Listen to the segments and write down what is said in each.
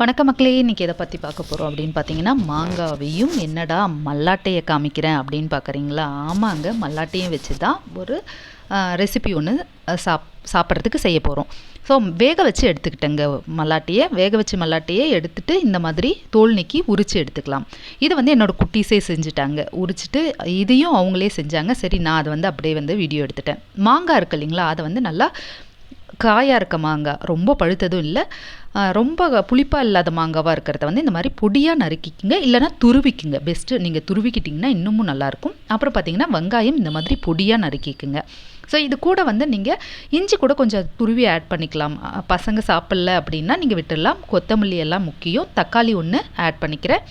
வணக்க மக்களே இன்றைக்கி எதை பற்றி பார்க்க போகிறோம் அப்படின்னு பார்த்தீங்கன்னா மாங்காவையும் என்னடா மல்லாட்டையை காமிக்கிறேன் அப்படின்னு பார்க்குறீங்களா? ஆமாங்க மல்லாட்டையும் வச்சு தான் ஒரு ரெசிபி ஒன்று சாப் சாப்பிட்றதுக்கு செய்ய போகிறோம் ஸோ வேக வச்சு எடுத்துக்கிட்டேங்க மல்லாட்டையை. வேக வச்சு மல்லாட்டையை எடுத்துட்டு இந்த மாதிரி தோல் நீக்கி உரித்து எடுத்துக்கலாம். இது வந்து என்னோடய குட்டீஸே செஞ்சுட்டாங்க. உரிச்சிட்டு இதையும் அவங்களே செஞ்சாங்க. சரி நான் அதை வந்து அப்படியே வந்து வீடியோ எடுத்துட்டேன். மாங்காய் இருக்கு இல்லைங்களா அதை வந்து நல்லா காயாக இருக்க மாங்காய் ரொம்ப பழுத்ததும் இல்லை. ரொம்ப புளிப்பாக இல்லாத மாங்காவாக இருக்கிறத வந்து இந்த மாதிரி பொடியாக நறுக்கிக்கிங்க இல்லைனா துருவிக்குங்க. பெஸ்ட்டு நீங்கள் துருவிக்கிட்டிங்கன்னா இன்னமும் நல்லாயிருக்கும். அப்புறம் பார்த்தீங்கன்னா வெங்காயம் இந்த மாதிரி பொடியாக நறுக்கிக்குங்க. ஸோ இது கூட வந்து நீங்கள் இஞ்சி கூட கொஞ்சம் துருவி ஆட் பண்ணிக்கலாம். பசங்க சாப்பிட்ல அப்படின்னா நீங்கள் விட்டுடலாம். கொத்தமல்லி எல்லாம் முக்கியம். தக்காளி ஒன்று ஆட் பண்ணிக்கிறேன்.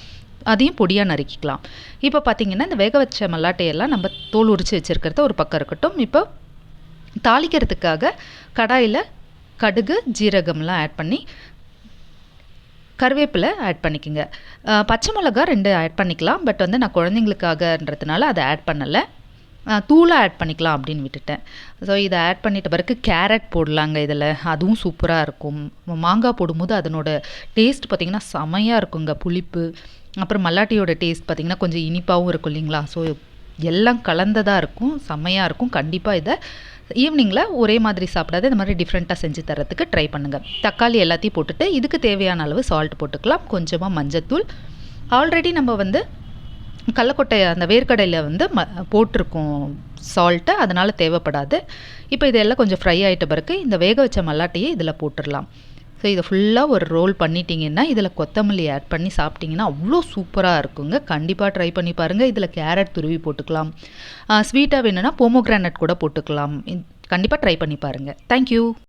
அதையும் பொடியாக நறுக்கிக்கலாம். இப்போ பார்த்தீங்கன்னா இந்த வேக வச்ச மல்லாட்டையெல்லாம் நம்ம தோல் உரித்து வச்சுருக்கிறத ஒரு பக்கம் இருக்கட்டும். இப்போ தாளிக்கிறதுக்காக கடாயில் கடுகு ஜீரகம்லாம் ஆட் பண்ணி கருவேப்பிலை ஆட் பண்ணிக்கோங்க. பச்சை மிளகா ரெண்டு ஆட் பண்ணிக்கலாம். பட் வந்து நான் குழந்தைங்களுக்காகன்றதுனால அதை ஆட் பண்ணலை. தூளாக ஆட் பண்ணிக்கலாம் அப்படின்னு விட்டுட்டேன். ஸோ இதை ஆட் பண்ணிட்ட பிறகு கேரட் போடலாங்க இதில். அதுவும் சூப்பராக இருக்கும். மாங்காய் போடும்போது அதனோட டேஸ்ட் பார்த்திங்கன்னா செமையாக இருக்குங்க. புளிப்பு அப்புறம் மல்லாட்டியோட டேஸ்ட் பார்த்திங்கன்னா கொஞ்சம் இனிப்பாகவும் இருக்கும் இல்லைங்களா? ஸோ எல்லாம் கலந்ததாக இருக்கும். செம்மையாக இருக்கும். கண்டிப்பாக இதை ஈவினிங்கில் ஒரே மாதிரி சாப்பிடாத இந்த மாதிரி டிஃப்ரெண்ட்டாக செஞ்சு தரத்துக்கு ட்ரை பண்ணுங்கள் தக்காளி எல்லாத்தையும் போட்டுட்டு இதுக்கு தேவையான அளவு சால்ட் போட்டுக்கலாம். கொஞ்சமாக மஞ்சத்தூள். ஆல்ரெடி நம்ம வந்து கடலக்கொட்டை அந்த வேர்க்கடையில் வந்து ம போட்டிருக்கோம் சால்ட்டு அதனால் தேவைப்படாது. இப்போ இதெல்லாம் கொஞ்சம் ஃப்ரை ஆகிட்ட பிறகு இந்த வேக வச்ச மல்லாட்டையே இதில் போட்டுடலாம் ஸோ இதை ஃபுல்லாக ஒரு ரோல் பண்ணிட்டீங்கன்னா இதில் கொத்தமல்லி ஆட் பண்ணி சாப்பிட்டிங்கன்னா அவ்வளோ சூப்பராக இருக்குங்க. கண்டிப்பாக ட்ரை பண்ணி பாருங்கள் இதில் கேரட் துருவி போட்டுக்கலாம். ஸ்வீட்டாக வேணும்னா போமோகிரானட் கூட போட்டுக்கலாம். கண்டிப்பாக ட்ரை பண்ணி பாருங்கள் தேங்க்யூ